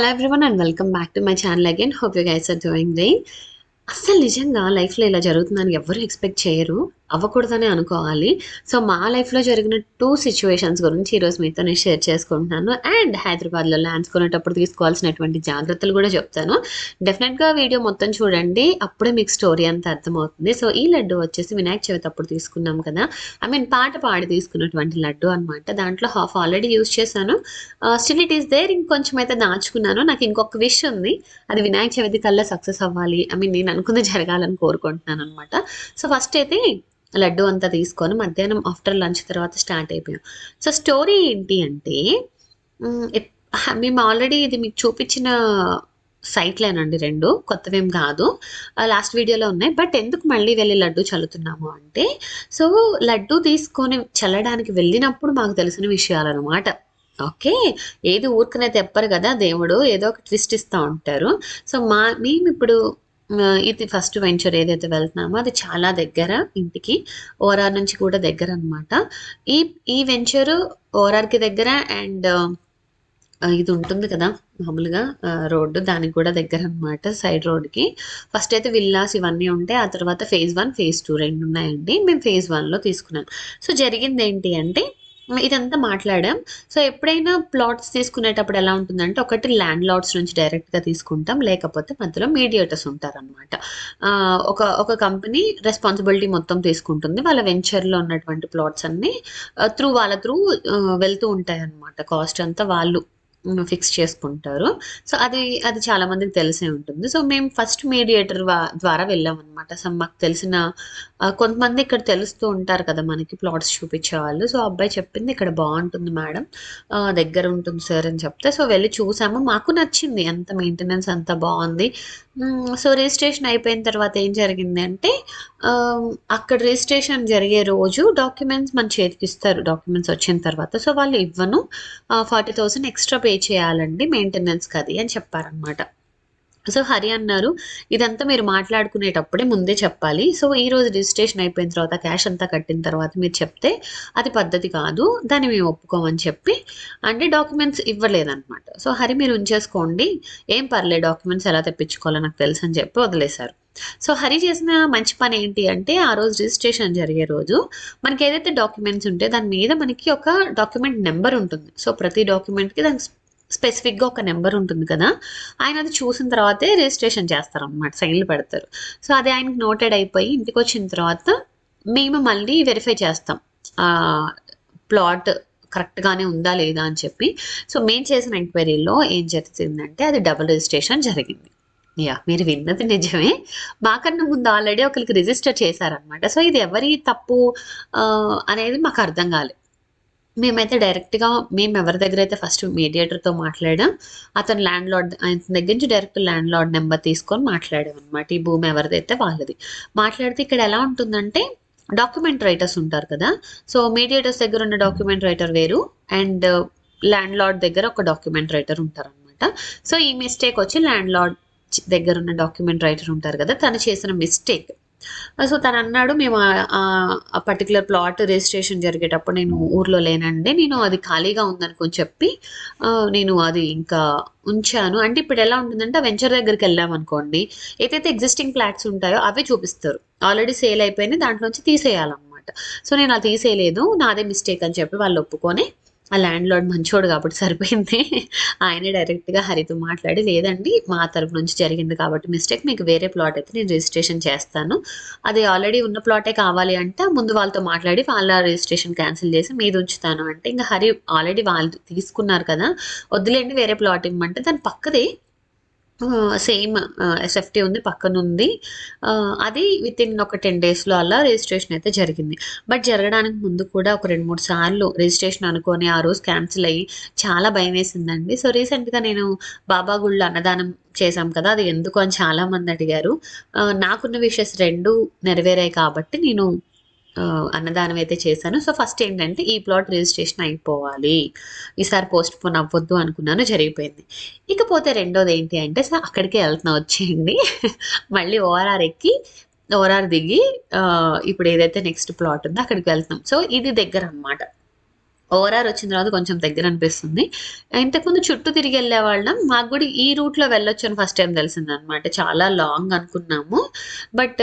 Hello everyone and welcome back to my channel again hope you guys are doing దై అసలు నిజంగా లైఫ్లో ఇలా జరుగుతుందని ఎవరు ఎక్స్పెక్ట్ చేయరు. అవ్వకూడదని అనుకోవాలి. సో, మా లైఫ్‌లో జరిగిన టూ సిచ్యువేషన్స్ గురించి ఈరోజు మీతో నేను షేర్ చేసుకుంటున్నాను. అండ్ హైదరాబాద్‌లో ల్యాండ్స్ కొనేటప్పుడు తీసుకోవాల్సినటువంటి జాగ్రత్తలు కూడా చెప్తాను. డెఫినెట్‌గా వీడియో మొత్తం చూడండి. అప్పుడే మీకు స్టోరీ అంతా అర్థమవుతుంది. సో, ఈ లడ్డు వచ్చేసి వినాయక చవితి అప్పుడు తీసుకున్నాం కదా! ఐ మీన్ పాట పాడి తీసుకున్నటువంటి లడ్డు అనమాట. దాంట్లో హాఫ్ ఆల్రెడీ యూజ్ చేశాను. స్టిల్ ఇట్ ఈస్ దేర్ ఇంకొంచెం అయితే దాచుకున్నాను. నాకు ఇంకొక విష్ ఉంది. అది వినాయక చవితి కల్లా సక్సెస్ అవ్వాలి. ఐ మీన్ నేను అనుకుంది జరగాలని కోరుకుంటున్నాను అనమాట సో, ఫస్ట్ అయితే లడ్డు అంతా తీసుకొని మధ్యాహ్నం ఆఫ్టర్ లంచ్ తర్వాత స్టార్ట్ అయిపోయాం. సో, స్టోరీ ఏంటి అంటే మేము ఆల్రెడీ ఇది మీకు చూపించిన సైట్‌లేనండి రెండు కొత్తవేం కాదు. లాస్ట్ వీడియోలో ఉన్నాయి. బట్ ఎందుకు మళ్ళీ వెళ్ళి లడ్డు చల్లుతున్నాము అంటే, సో, లడ్డు తీసుకొని చల్లడానికి వెళ్ళినప్పుడు మాకు తెలిసిన విషయాలనమాట. ఓకే. ఏది ఊరికనే తెప్పరు కదా దేవుడు. ఏదో ఒక ట్విస్ట్ ఇస్తూ ఉంటారు. సో, మా మేము ఇప్పుడు ఇది ఫస్ట్ వెంచర్ ఏదైతే వెళ్తున్నామో అది చాలా దగ్గర ఇంటికి. ఓఆర్ఆర్ నుంచి కూడా దగ్గర అనమాట ఈ ఈ వెంచరు ఓఆర్ఆర్‌కి దగ్గర అండ్ ఇది ఉంటుంది కదా! మామూలుగా రోడ్డు దానికి కూడా దగ్గర అనమాట సైడ్ రోడ్‌కి. ఫస్ట్ అయితే విల్లాస్ ఇవన్నీ ఉంటాయి. ఆ తర్వాత ఫేజ్ వన్ ఫేజ్ 2 2 ఉన్నాయండి. మేము ఫేజ్ వన్లో తీసుకున్నాం. సో, జరిగింది ఏంటి అంటే ఇదంతా మాట్లాడాం. సో, ఎప్పుడైనా ప్లాట్స్ తీసుకునేటప్పుడు ఎలా ఉంటుందంటే ఒకటి ల్యాండ్ లార్డ్స్ నుంచి డైరెక్ట్‌గా తీసుకుంటాం. లేకపోతే మధ్యలో మీడియేటర్స్ ఉంటారనమాట. ఒక ఒక కంపెనీ రెస్పాన్సిబిలిటీ మొత్తం తీసుకుంటుంది. వాళ్ళ వెంచర్‌లో ఉన్నటువంటి ప్లాట్స్ అన్నీ త్రూ వాళ్ళ త్రూ వెళ్తూ ఉంటాయి అన్నమాట కాస్ట్ అంతా వాళ్ళు ఫిక్స్ చేసుకుంటారు. సో, అది అది చాలా మందికి తెలిసే ఉంటుంది. సో, మేము ఫస్ట్ మీడియేటర్ ద్వారా ద్వారా వెళ్ళామనమాట. సో, మాకు తెలిసిన కొంతమంది ఇక్కడ తెలుస్తూ ఉంటారు కదా! మనకి ప్లాట్స్ చూపించేవాళ్ళు. సో, ఆ అబ్బాయి చెప్పింది ఇక్కడ బాగుంటుంది మేడం. దగ్గర ఉంటుంది సార్ అని చెప్తే సో, వెళ్ళి చూసాము. మాకు నచ్చింది. అంత మెయింటెనెన్స్ అంత బాగుంది సో, రిజిస్ట్రేషన్ అయిపోయిన తర్వాత ఏం జరిగింది అంటే అక్కడ రిజిస్ట్రేషన్ జరిగే రోజు డాక్యుమెంట్స్ మన చేతికిస్తారు. డాక్యుమెంట్స్ వచ్చిన తర్వాత. సో, వాళ్ళు ఇవ్వను. ఫార్టీ థౌసండ్ ఎక్స్‌ట్రా పే చేయాలండి మెయింటెనెన్స్‌కి అది అని చెప్పారనమాట. సో, హరి అన్నారు, "ఇదంతా మీరు మాట్లాడుకునేటప్పుడే ముందే చెప్పాలి. సో, ఈ రోజు రిజిస్ట్రేషన్ అయిపోయిన తర్వాత క్యాష్ అంతా కట్టిన తర్వాత మీరు చెప్తే అది పద్ధతి కాదు. దాన్ని మేము ఒప్పుకోమని" చెప్పి అంటే డాక్యుమెంట్స్ ఇవ్వలేదన్నమాట సో, "హరి మీరు ఉంచేసుకోండి. ఏం పర్లేదు డాక్యుమెంట్స్ ఎలా తెప్పించుకోవాలో నాకు తెలుసని" చెప్పి వదిలేశారు. సో, హరి చేసిన మంచి పని ఏంటి అంటే ఆ రోజు రిజిస్ట్రేషన్ జరిగే రోజు మనకి ఏదైతే డాక్యుమెంట్స్ ఉంటే దాని మీద మనకి ఒక డాక్యుమెంట్ నెంబర్ ఉంటుంది. సో, ప్రతి డాక్యుమెంట్‌కి దానికి స్పెసిఫిక్‌గా ఒక నెంబర్ ఉంటుంది కదా! ఆయన అది చూసిన తర్వాతే రిజిస్ట్రేషన్ చేస్తారనమాట. సైన్‌లు పెడతారు. సో, అది ఆయనకి నోటెడ్ అయిపోయి ఇంటికి వచ్చిన తర్వాత మేము మళ్ళీ వెరిఫై చేస్తాం. ప్లాట్ కరెక్ట్‌గానే ఉందా లేదా అని చెప్పి. సో, మేము చేసిన ఎంక్వైరీలో ఏం జరిగిందంటే అది డబుల్ రిజిస్ట్రేషన్ జరిగింది. యా మీరు విన్నది నిజమే. మాకన్నా ముందు ఆల్రెడీ ఒకరికి రిజిస్టర్ చేశారనమాట. సో, ఇది ఎవరి తప్పు అనేది మాకు అర్థం కాలే. మేమైతే డైరెక్ట్‌గా మేము ఎవరి దగ్గర అయితే ఫస్ట్ మీడియేటర్‌తో మాట్లాడాం. అతను ల్యాండ్ లార్డ్ ఆయన దగ్గర నుంచి డైరెక్ట్ ల్యాండ్ లార్డ్ నెంబర్ తీసుకొని మాట్లాడామనమాట. ఈ భూమి ఎవరిదైతే వాళ్ళది. మాట్లాడితే ఇక్కడ ఎలా ఉంటుందంటే డాక్యుమెంట్ రైటర్స్ ఉంటారు కదా! సో, మీడియేటర్స్ దగ్గర ఉన్న డాక్యుమెంట్ రైటర్ వేరు అండ్ ల్యాండ్ లార్డ్ దగ్గర ఒక డాక్యుమెంట్ రైటర్ ఉంటారనమాట. సో, ఈ మిస్టేక్ వచ్చి ల్యాండ్ లార్డ్ దగ్గర ఉన్న డాక్యుమెంట్ రైటర్ ఉంటారు కదా! తను చేసిన మిస్టేక్. సో, తనన్నాడు మేము ఆ పర్టిక్యులర్ ప్లాట్ రిజిస్ట్రేషన్ జరిగేటప్పుడు నేను ఊర్లో లేనండి. నేను అది ఖాళీగా ఉందనుకోని చెప్పి నేను అది ఇంకా ఉంచాను. అంటే ఇప్పుడు ఎలా ఉంటుందంటే వెంచర్ దగ్గరికి వెళ్ళాం అనుకోండి ఏదైతే ఎగ్జిస్టింగ్ ఫ్లాట్స్ ఉంటాయో అవే చూపిస్తారు. ఆల్రెడీ సేల్ అయిపోయినాయి దాంట్లోంచి తీసేయాలన్నమాట సో, నేను అది తీసేయలేదు. నాదే మిస్టేక్ అని చెప్పి వాళ్ళు ఒప్పుకొని ఆ ల్యాండ్ లార్డ్ మంచోడు కాబట్టి సరిపోయింది. ఆయనే డైరెక్ట్‌గా హరితో మాట్లాడి లేదండి మా తరపు నుంచి జరిగింది కాబట్టి మిస్టేక్ మీకు వేరే ప్లాట్ అయితే నేను రిజిస్ట్రేషన్ చేస్తాను. అది ఆల్రెడీ ఉన్న ప్లాటే కావాలి అంటే ముందు వాళ్ళతో మాట్లాడి వాళ్ళ రిజిస్ట్రేషన్ క్యాన్సిల్ చేసి మీది ఉంచుతాను అంటే ఇంకా హరి ఆల్రెడీ వాళ్ళు తీసుకున్నారు కదా! వద్దులేండి వేరే ప్లాట్ ఇమ్మంటే దాని పక్కదే సేమ్ ఎస్ఎఫ్‌టీ ఉంది. పక్కన ఉంది అది వితిన్ ఒక 10 డేస్‌లో అలా రిజిస్ట్రేషన్ అయితే జరిగింది. బట్ జరగడానికి ముందు కూడా ఒక 2, 3 సార్లు రిజిస్ట్రేషన్ అనుకొని ఆ రోజు క్యాన్సిల్ అయ్యి చాలా భయమేసిందండి. సో, రీసెంట్‌గా నేను బాబా గుళ్ళు అన్నదానం చేశాం కదా! అది ఎందుకు అని చాలామంది అడిగారు. నాకున్న విషెస్ రెండు నెరవేరాయి కాబట్టి నేను అన్నదానం అయితే చేశాను. సో, ఫస్ట్ ఏంటంటే ఈ ప్లాట్ రిజిస్ట్రేషన్ అయిపోవాలి. ఈసారి పోస్ట్ పోన్ అవ్వద్దు అనుకున్నాను జరిగిపోయింది. ఇకపోతే రెండోది ఏంటి అంటే సో, అక్కడికే వెళ్తున్నా వచ్చేయండి. మళ్ళీ ఓఆర్ఆర్ ఎక్కి ఓఆర్ఆర్ దిగి ఇప్పుడు ఏదైతే నెక్స్ట్ ప్లాట్ ఉందో అక్కడికి వెళ్తున్నాం. సో, ఇది దగ్గర అనమాట ఓవరాల్ వచ్చిన తర్వాత కొంచెం దగ్గర అనిపిస్తుంది. ఇంతకుముందు చుట్టూ తిరిగి వెళ్ళే వాళ్ళం. మాకు కూడా ఈ రూట్లో వెళ్ళొచ్చు అని ఫస్ట్ టైం తెలిసింది అనమాట చాలా లాంగ్ అనుకున్నాము. బట్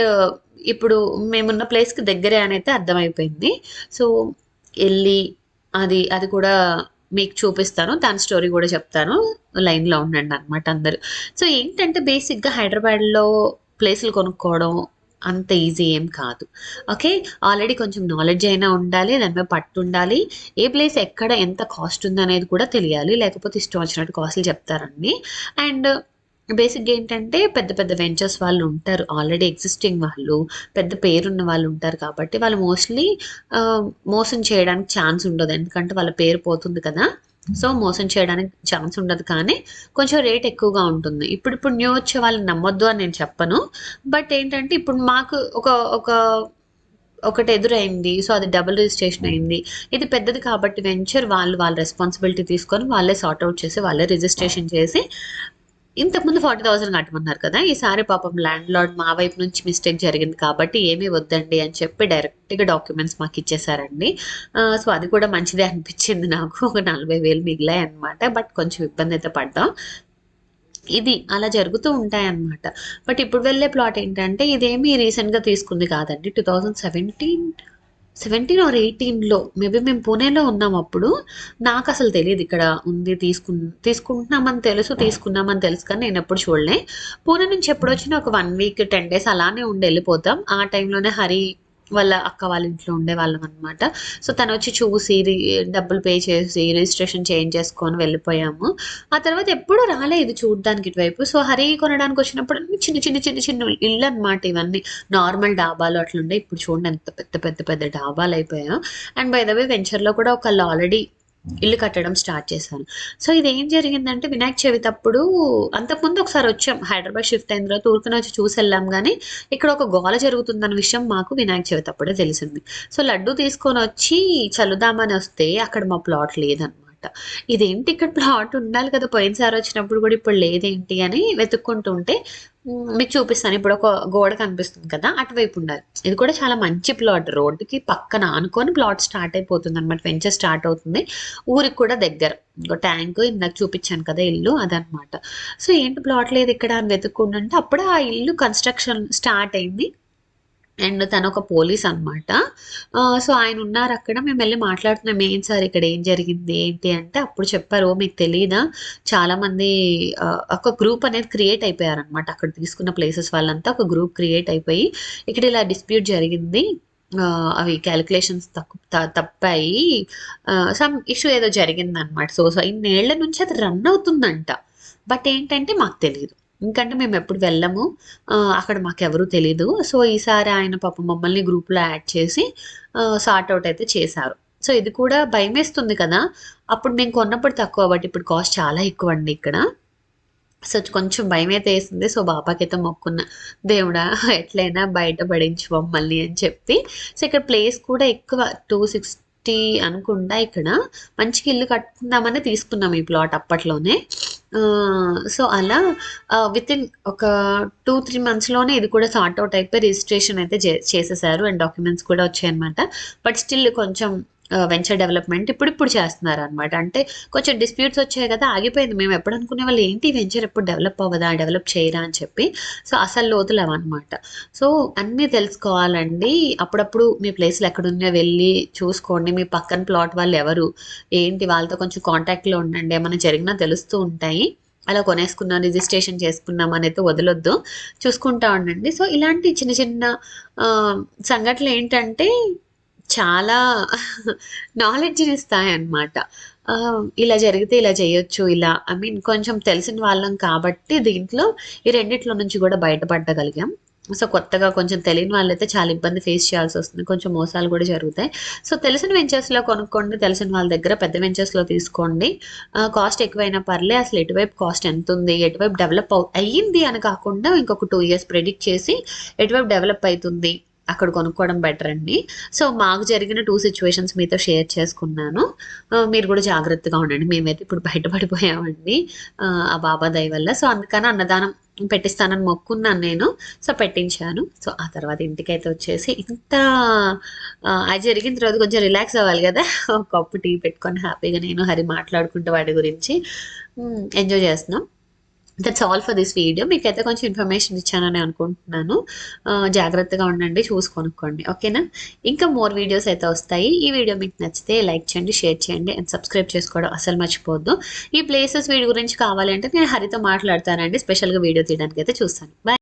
ఇప్పుడు మేమున్న ప్లేస్కి దగ్గరే అని అయితే అర్థమైపోయింది. సో వెళ్ళి అది అది కూడా మీకు చూపిస్తాను. దాని స్టోరీ కూడా చెప్తాను. లైన్లో ఉండండి అనమాట అందరూ. సో ఏంటంటే బేసిక్గా హైదరాబాద్లో ప్లేసులు కొనుక్కోవడం అంత ఈజీ ఏం కాదు. ఓకే? ఆల్రెడీ కొంచెం నాలెడ్జ్ అయినా ఉండాలి దాని మీద పట్టు ఉండాలి ఏ ప్లేస్ ఎక్కడ ఎంత కాస్ట్ ఉందనేది కూడా తెలియాలి. లేకపోతే ఇష్టం వచ్చినట్టు కాస్ట్లు చెప్తారండి. అండ్ బేసిక్గా ఏంటంటే పెద్ద పెద్ద వెంచర్స్ వాళ్ళు ఉంటారు. ఆల్రెడీ ఎగ్జిస్టింగ్ వాళ్ళు పెద్ద పేరున్న వాళ్ళు ఉంటారు కాబట్టి వాళ్ళు మోస్ట్లీ మోసం చేయడానికి ఛాన్స్ ఉండదు. ఎందుకంటే వాళ్ళ పేరు పోతుంది కదా. సో మోసం చేయడానికి ఛాన్స్ ఉండదు. కానీ కొంచెం రేట్ ఎక్కువగా ఉంటుంది. ఇప్పుడు ఇప్పుడు న్యూ వచ్చే వాళ్ళని నమ్మొద్దు అని నేను చెప్పను. బట్ ఏంటంటే ఇప్పుడు మాకు ఒక ఒక ఒకటి ఎదురైంది. సో అది డబుల్ రిజిస్ట్రేషన్ అయింది. ఇది పెద్దది కాబట్టి వెంచర్ వాళ్ళు వాళ్ళ రెస్పాన్సిబిలిటీ తీసుకొని వాళ్ళే సార్ట్ అవుట్ చేసి వాళ్ళే రిజిస్ట్రేషన్ చేసి ఇంతకుముందు ఫార్టీ థౌసండ్ కట్టమన్నారు కదా ఈసారి పాపం ల్యాండ్ లార్డ్ మా వైపు నుంచి మిస్టేక్ జరిగింది కాబట్టి ఏమీ వద్దండి అని చెప్పి డైరెక్ట్గా డాక్యుమెంట్స్ మాకు ఇచ్చేసారండి. సో అది కూడా మంచిదే అనిపించింది నాకు ఒక నలభై వేలు మిగిలాయి అనమాట బట్ కొంచెం ఇబ్బంది అయితే పడ్డాం. ఇది అలా జరుగుతూ ఉంటాయన్నమాట. బట్ ఇప్పుడు వెళ్ళే ప్లాట్ ఏంటంటే ఇదేమీ రీసెంట్గా తీసుకుంది కాదండి two thousand seventeen seventeen or ఎయిటీన్లో మేబీ మేము పూణేలో ఉన్నాం అప్పుడు. నాకు అసలు తెలియదు ఇక్కడ ఉంది తీసుకు తీసుకుంటున్నామని తెలుసు తీసుకున్నామని తెలుసు కానీ నేను ఎప్పుడు చూడలే. పూణే నుంచి ఎప్పుడు వచ్చినా ఒక వన్ వీక్ టెన్ డేస్ అలానే ఉండి వెళ్ళిపోతాం. ఆ టైంలోనే హరి వాళ్ళ అక్క వాళ్ళ ఇంట్లో ఉండే వాళ్ళం అనమాట సో తను వచ్చి చూసి డబ్బులు పే చేసి రిజిస్ట్రేషన్ చేంజ్ చేసుకొని వెళ్ళిపోయాము. ఆ తర్వాత ఎప్పుడు రాలేదు చూడడానికి ఇటువైపు. సో హరి కొనడానికి వచ్చినప్పుడు చిన్న చిన్న చిన్న చిన్న ఇల్లు అనమాట ఇవన్నీ. నార్మల్ డాబాలు అట్లుండే. ఇప్పుడు చూడండి ఎంత పెద్ద పెద్ద పెద్ద డాబాలు అయిపోయాం అండ్ బై ద వే వెంచర్లో కూడా ఒకళ్ళు ఆల్రెడీ ఇల్లు కట్టడం స్టార్ట్ చేశాను. సో ఇది ఏం జరిగిందంటే వినాయక చవితి అప్పుడు అంతకుముందు ఒకసారి వచ్చాం. హైదరాబాద్ షిఫ్ట్ అయిన తర్వాత ఊరికనే వచ్చి చూసి వెళ్ళాం కానీ ఇక్కడ ఒక గోల జరుగుతుందన్న విషయం మాకు వినాయక చవితి అప్పుడే తెలిసింది. సో లడ్డు తీసుకొని వచ్చి చల్లుదామని వస్తే అక్కడ మా ప్లాట్ లేదన్నమాట. ఇదేంటి ఇక్కడ ప్లాట్ ఉండాలి కదా. పోయినసారి వచ్చినప్పుడు కూడా ఇప్పుడు లేదేంటి అని వెతుక్కుంటూ ఉంటే మీకు చూపిస్తాను. ఇప్పుడు ఒక గోడ కనిపిస్తుంది కదా. అటువైపు ఉండాలి. ఇది కూడా చాలా మంచి ప్లాట్ రోడ్డుకి పక్కన ఆనుకొని ప్లాట్ స్టార్ట్ అయిపోతుంది అనమాట వెంచర్ స్టార్ట్ అవుతుంది. ఊరికి కూడా దగ్గర. ఇంకో ట్యాంక్ ఇందాక చూపించాను కదా ఇల్లు అదనమాట సో ఏంటి ప్లాట్ లేదు ఇక్కడ అని వెతుక్కుంటుంటే అప్పుడు ఆ ఇల్లు కన్స్ట్రక్షన్ స్టార్ట్ అయింది. అండ్ తను ఒక పోలీస్ అనమాట సో ఆయన ఉన్నారు అక్కడ మేము వెళ్ళి మాట్లాడుతున్నాం ఏం సార్ ఇక్కడ ఏం జరిగింది ఏంటి? అంటే అప్పుడు చెప్పారు మీకు తెలియదా చాలా మంది ఒక గ్రూప్ అనేది క్రియేట్ అయిపోయారు అనమాట అక్కడ తీసుకున్న ప్లేసెస్ వాళ్ళంతా ఒక గ్రూప్ క్రియేట్ అయిపోయి ఇక్కడ ఇలా డిస్ప్యూట్ జరిగింది. అవి క్యాలిక్యులేషన్స్ తక్కు తప్పాయి. సమ్ ఇష్యూ ఏదో జరిగిందనమాట సో సో ఇన్నేళ్ళ నుంచి అది రన్ అవుతుందంట. బట్ ఏంటంటే మాకు తెలియదు ఇంకంటే మేము ఎప్పుడు వెళ్ళము. అక్కడ మాకెవరూ తెలీదు. సో ఈసారి ఆయన పాపం మమ్మల్ని గ్రూప్లో యాడ్ చేసి సార్ట్ అవుట్ అయితే చేశారు. సో ఇది కూడా భయమేస్తుంది కదా. అప్పుడు మేము కొన్నప్పుడు తక్కువ బట్ ఇప్పుడు కాస్ట్ చాలా ఎక్కువ అండి ఇక్కడ. సో కొంచెం భయం అయితే వేసింది. సో బాబాకైతే అయితే మొక్కున్న దేవుడా ఎట్లయినా బయట పడించు మమ్మల్ని అని చెప్పి. సో ఇక్కడ ప్లేస్ కూడా ఎక్కువ టూ సిక్స్ సిక్స్టీ అనుకుంటా ఇక్కడ. మంచిగా ఇల్లు కట్టుకుందామని తీసుకున్నాం ఈ ప్లాట్ అప్పట్లోనే. సో అలా విత్ ఇన్ ఒక టూ త్రీ మంత్స్లోనే ఇది కూడా సార్ట్ అవుట్ అయిపోయి రిజిస్ట్రేషన్ అయితే చేసేసారు అండ్ డాక్యుమెంట్స్ కూడా వచ్చాయన్నమాట. బట్ స్టిల్ కొంచెం వెంచర్ డెవలప్మెంట్ ఇప్పుడు ఇప్పుడు చేస్తున్నారు అనమాట అంటే కొంచెం డిస్ప్యూట్స్ వచ్చాయి కదా ఆగిపోయింది. మేము ఎప్పుడు అనుకునే వాళ్ళు ఏంటి వెంచర్ ఎప్పుడు డెవలప్ అవ్వదా డెవలప్ చేయరా? అని చెప్పి. సో అసలు లోతులు అవన్నమాట సో అన్నీ తెలుసుకోవాలండి. అప్పుడప్పుడు మీ ప్లేస్లు ఎక్కడున్నా వెళ్ళి చూసుకోండి. మీ పక్కన ప్లాట్ వాళ్ళు ఎవరు? ఏంటి? వాళ్ళతో కొంచెం కాంటాక్ట్లో ఉండండి. ఏమైనా జరిగినా తెలుస్తూ ఉంటాయి. అలా కొనేసుకున్నాం రిజిస్ట్రేషన్ చేసుకున్నాం అనేది వదలొద్దు. చూసుకుంటా ఉండండి. సో ఇలాంటి చిన్న చిన్న సంఘటనలు ఏంటంటే చాలా నాలెడ్జ్ని ఇస్తాయి అన్నమాట ఇలా జరిగితే ఇలా చేయొచ్చు ఇలా. ఐ మీన్ కొంచెం తెలిసిన వాళ్ళం కాబట్టి దీంట్లో ఈ రెండిట్లో నుంచి కూడా బయటపడగలిగాం. సో కొత్తగా కొంచెం తెలియని వాళ్ళైతే చాలా ఇబ్బంది ఫేస్ చేయాల్సి వస్తుంది. కొంచెం మోసాలు కూడా జరుగుతాయి. సో తెలిసిన వెంచర్స్లో కొనుక్కోండి. తెలిసిన వాళ్ళ దగ్గర పెద్ద వెంచర్స్లో తీసుకోండి. కాస్ట్ ఎక్కువైనా పర్లే అసలు ఎటువైపు కాస్ట్ ఎంత ఉంది ఎటువైపు డెవలప్ అవు అయ్యింది అని కాకుండా ఇంకొక టూ ఇయర్స్ ప్రెడిక్ట్ చేసి ఎటువైపు డెవలప్ అవుతుంది. అక్కడ కొనుక్కోవడం బెటర్ అండి. సో మాకు జరిగిన టూ సిచ్యువేషన్స్ మీతో షేర్ చేసుకున్నాను. Uh, మీరు కూడా జాగ్రత్తగా ఉండండి. మేమైతే ఇప్పుడు బయటపడిపోయామండి. Uh, ఆ, బాబా దయ వల్ల. సో అందుకని అన్నదానం పెట్టిస్తానని మొక్కున్నాను నేను. సో పెట్టించాను. సో ఆ తర్వాత ఇంటికైతే వచ్చేసి ఇంత uh, అది జరిగిన తర్వాత కొంచెం రిలాక్స్ అవ్వాలి కదా. ఒక కప్పు టీ పెట్టుకొని హ్యాపీగా నేను హరి మాట్లాడుకుంటూ వాటి గురించి hmm, ఎంజాయ్ చేస్తున్నాం. That's all for this video మీకైతే కొంచెం ఇన్ఫర్మేషన్ ఇచ్చానని అనుకుంటున్నాను. జాగ్రత్తగా ఉండండి చూసి కొనుక్కోండి. ఓకేనా ఇంకా మోర్ వీడియోస్ అయితే వస్తాయి. ఈ వీడియో మీకు నచ్చితే లైక్ చేయండి షేర్ చేయండి అండ్ సబ్స్క్రైబ్ చేసుకోవడం అసలు మర్చిపోవద్దు. ఈ ప్లేసెస్ వీడి గురించి కావాలంటే నేను హరితో మాట్లాడతానండి. స్పెషల్గా వీడియో తీయడానికి అయితే చూస్తాను. బాయ్